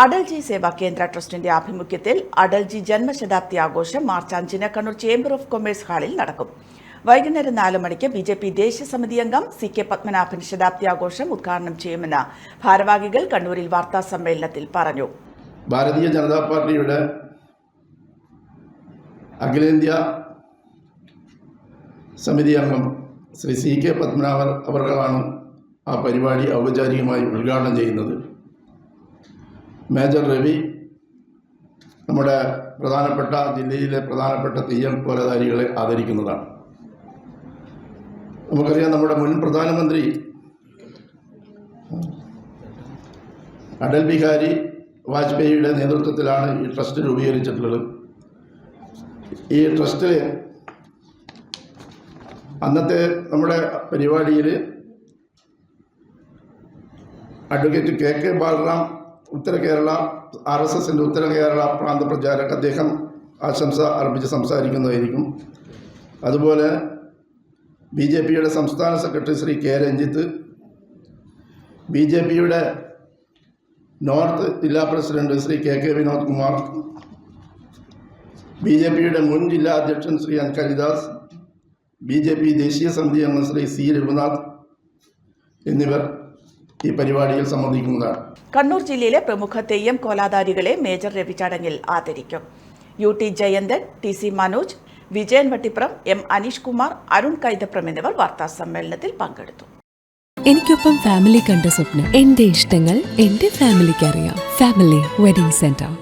അടൽജി സേവാ കേന്ദ്ര ട്രസ്റ്റിന്റെ ആഭിമുഖ്യത്തിൽ അടൽജി ജന്മശതാബ്ദി ആഘോഷം മാർച്ച് അഞ്ചിന് കണ്ണൂർ ചേംബർ ഓഫ് കൊമേഴ്സ് ഹാളിൽ നടക്കും. വൈകുന്നേരം നാല് മണിക്ക് ബി ജെ പി ദേശീയ സമിതി അംഗം സി കെ പത്മനാഭൻ ശതാബ്ദി ആഘോഷം ഉദ്ഘാടനം ചെയ്യുമെന്ന് ഭാരവാഹികൾ കണ്ണൂരിൽ വാർത്താ സമ്മേളനത്തിൽ പറഞ്ഞു. ഭാരതീയ ജനതാ പാർട്ടിയുടെ അഖിലേന്ത്യാ സമിതി അംഗം ശ്രീ സി കെ പത്മനാഭൻ അവർകളാണ് ആ പരിപാടി ഔപചാരികമായി ഉദ്ഘാടനം ചെയ്യുന്നത്. മേജർ രവി നമ്മുടെ പ്രധാനപ്പെട്ട ജില്ലയിലെ പ്രധാനപ്പെട്ട തെയ്യം കോലധാരികളെ ആദരിക്കുന്നതാണ്. നമുക്കറിയാം നമ്മുടെ മുൻ പ്രധാനമന്ത്രി അടൽ ബിഹാരി വാജ്പേയിയുടെ നേതൃത്വത്തിലാണ് ഈ ട്രസ്റ്റ് രൂപീകരിച്ചിട്ടുള്ളത്. ഈ ട്രസ്റ്റിൽ അന്നത്തെ നമ്മുടെ പരിപാടിയിൽ അഡ്വക്കേറ്റ് കെ കെ ബാലറാം ഉത്തര കേരള ആർ എസ് എസിന്റെ ഉത്തര കേരള പ്രാന്ത പ്രചാരക് അദ്ദേഹം ആശംസ അർപ്പിച്ച് സംസാരിക്കുന്നതായിരിക്കും. അതുപോലെ ബി ജെ പിയുടെ സംസ്ഥാന secretary Shri K Ranjith B J പിയുടെ നോർത്ത് ജില്ലാ president Shri K K Vinod Kumar B J പിയുടെ മുൻ ജില്ലാ അധ്യക്ഷൻ Shri N Haridas B J P ദേശീയ സമിതി അംഗം ശ്രീ സി രഘുനാഥ് എന്നിവർ ഈ പരിപാടിയിൽ സംബന്ധിക്കുന്നതാണ്. കണ്ണൂർ ജില്ലയിലെ പ്രമുഖ തെയ്യം കോലാധാരികളെ മേജർ രവി ചടങ്ങിൽ ആദരിക്കും. U T Jayanthan T C Manoj Vijayan Vattippuram M Aneesh Kumar Arun Kaithapram എന്നിവർ വാർത്താ സമ്മേളനത്തിൽ പങ്കെടുത്തു. എനിക്കൊപ്പം ഫാമിലി കണ്ട സ്വപ്നം. എന്റെ ഇഷ്ടങ്ങൾ എന്റെ ഫാമിലിക്ക് അറിയാം ഫാമിലി വെഡിംഗ് സെന്റർ.